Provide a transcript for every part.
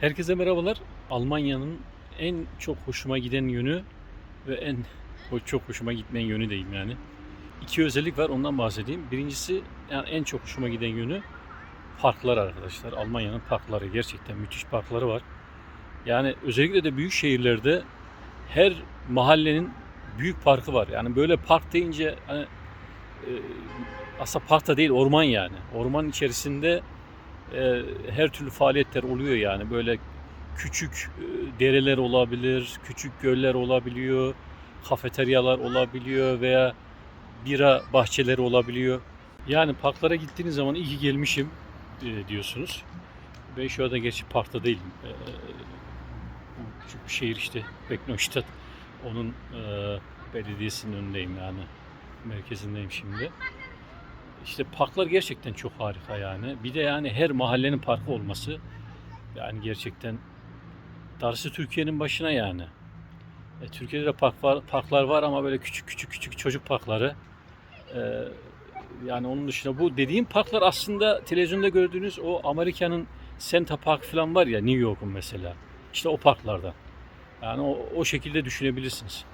Herkese merhabalar. Almanya'nın en çok hoşuma giden yönü ve en çok hoşuma gitmeyen yönü diyeyim yani. İki özellik var ondan bahsedeyim. Birincisi yani en çok hoşuma giden yönü parklar arkadaşlar. Almanya'nın parkları gerçekten müthiş parkları var. Yani özellikle de büyük şehirlerde her mahallenin büyük parkı var. Yani böyle park deyince hani e, aslında park da değil orman yani. Orman içerisinde e, her türlü faaliyetler oluyor yani. Böyle küçük e, dereler olabilir, küçük göller olabiliyor, kafeteryalar olabiliyor veya bira bahçeleri olabiliyor. Yani parklara gittiğiniz zaman iyi ki gelmişim e, diyorsunuz. Ben şu anda gerçi parkta değilim. E, küçük bir şehir işte Becknostadt. Onun e, belediyesinin önündeyim yani. Merkezindeyim şimdi. İşte parklar gerçekten çok harika yani. Bir de yani her mahallenin parkı olması yani gerçekten darısı Türkiye'nin başına yani. E, Türkiye'de de park var, parklar var ama böyle küçük küçük küçük çocuk parkları. E, yani onun dışında bu dediğim parklar aslında televizyonda gördüğünüz o Amerika'nın Center Park falan var ya New York'un mesela. İşte o parklardan. Yani o, o şekilde düşünebilirsiniz.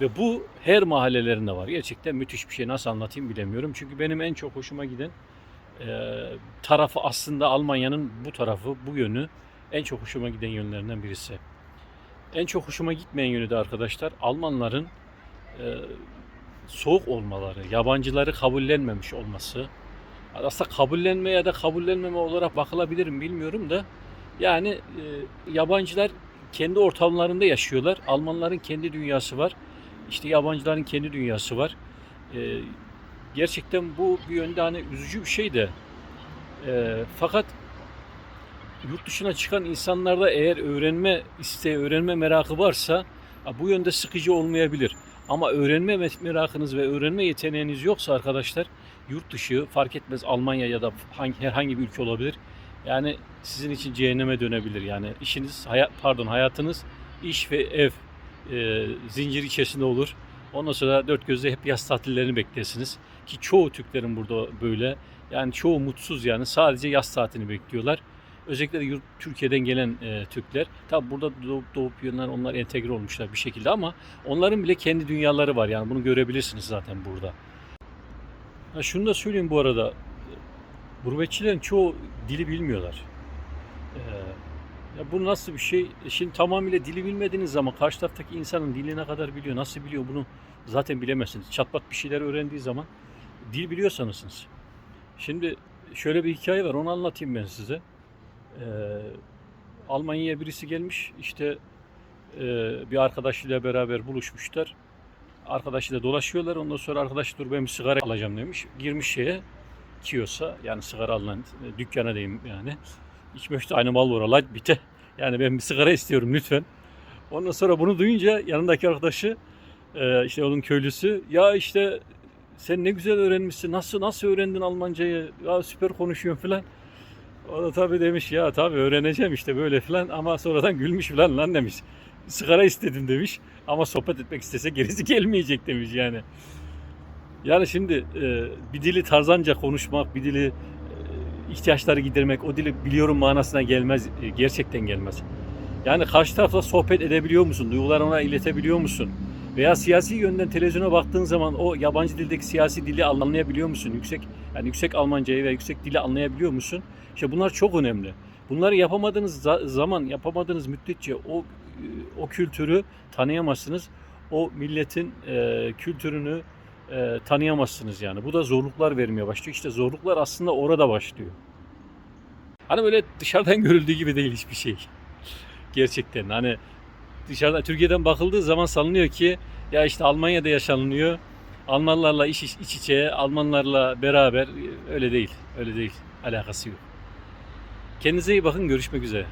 Ve bu her mahallelerinde var. Gerçekten müthiş bir şey. Nasıl anlatayım bilemiyorum. Çünkü benim en çok hoşuma giden e, tarafı aslında Almanya'nın bu tarafı, bu yönü en çok hoşuma giden yönlerinden birisi. En çok hoşuma gitmeyen yönü de arkadaşlar Almanların e, soğuk olmaları, yabancıları kabullenmemiş olması. Aslında kabullenme ya da kabullenmeme olarak bakılabilir mi bilmiyorum da yani e, yabancılar kendi ortamlarında yaşıyorlar. Almanların kendi dünyası var. İşte yabancıların kendi dünyası var. E, gerçekten bu bir yönde hani üzücü bir şey de. E, fakat yurt dışına çıkan insanlarda eğer öğrenme isteği, öğrenme merakı varsa bu yönde sıkıcı olmayabilir. Ama öğrenme me- merakınız ve öğrenme yeteneğiniz yoksa arkadaşlar yurt dışı fark etmez Almanya ya da hangi, herhangi bir ülke olabilir. Yani sizin için cehenneme dönebilir. Yani işiniz, hayat, pardon hayatınız iş ve ev e, zincir içerisinde olur. Ondan sonra dört gözle hep yaz tatillerini beklersiniz. Ki çoğu Türklerin burada böyle. Yani çoğu mutsuz yani sadece yaz tatilini bekliyorlar. Özellikle de yurt, Türkiye'den gelen e, Türkler. Tabi burada doğup, doğup büyüyenler onlar entegre olmuşlar bir şekilde ama onların bile kendi dünyaları var. Yani bunu görebilirsiniz zaten burada. Ha şunu da söyleyeyim bu arada. Gurbetçilerin çoğu dili bilmiyorlar. Ee, ya bu nasıl bir şey? E Şimdi tamamıyla dili bilmediğiniz zaman karşı taraftaki insanın dili ne kadar biliyor, nasıl biliyor bunu zaten bilemezsiniz. Çatpat bir şeyler öğrendiği zaman dil biliyor sanırsınız. Şimdi şöyle bir hikaye var onu anlatayım ben size. Ee, Almanya'ya birisi gelmiş işte e, bir arkadaşıyla beraber buluşmuşlar. Arkadaşıyla dolaşıyorlar ondan sonra arkadaş dur ben bir sigara alacağım demiş. Girmiş şeye kiosa yani sigara alınan e, dükkana diyeyim yani. Ich möchte eine Marlboro Light bitte. Yani ben bir sigara istiyorum lütfen. Ondan sonra bunu duyunca yanındaki arkadaşı e, işte onun köylüsü ya işte sen ne güzel öğrenmişsin. Nasıl nasıl öğrendin Almancayı? Ya süper konuşuyorsun falan. O da tabii demiş ya tabii öğreneceğim işte böyle falan ama sonradan gülmüş falan lan demiş. Sigara istedim demiş ama sohbet etmek istese gerisi gelmeyecek demiş yani. Yani şimdi e, bir dili tarzanca konuşmak, bir dili ihtiyaçları gidermek, o dili biliyorum manasına gelmez, e, gerçekten gelmez. Yani karşı tarafla sohbet edebiliyor musun? Duygularını ona iletebiliyor musun? Veya siyasi yönden televizyona baktığın zaman o yabancı dildeki siyasi dili anlayabiliyor musun? Yüksek yani yüksek Almancayı ve yüksek dili anlayabiliyor musun? İşte bunlar çok önemli. Bunları yapamadığınız za- zaman, yapamadığınız müddetçe o e, o kültürü tanıyamazsınız. O milletin e, kültürünü e, tanıyamazsınız yani. Bu da zorluklar vermeye başlıyor. İşte zorluklar aslında orada başlıyor. Hani böyle dışarıdan görüldüğü gibi değil hiçbir şey. Gerçekten hani dışarıdan Türkiye'den bakıldığı zaman sanılıyor ki ya işte Almanya'da yaşanılıyor. Almanlarla iç, iç, iç içe, Almanlarla beraber öyle değil. Öyle değil. Alakası yok. Kendinize iyi bakın. Görüşmek üzere.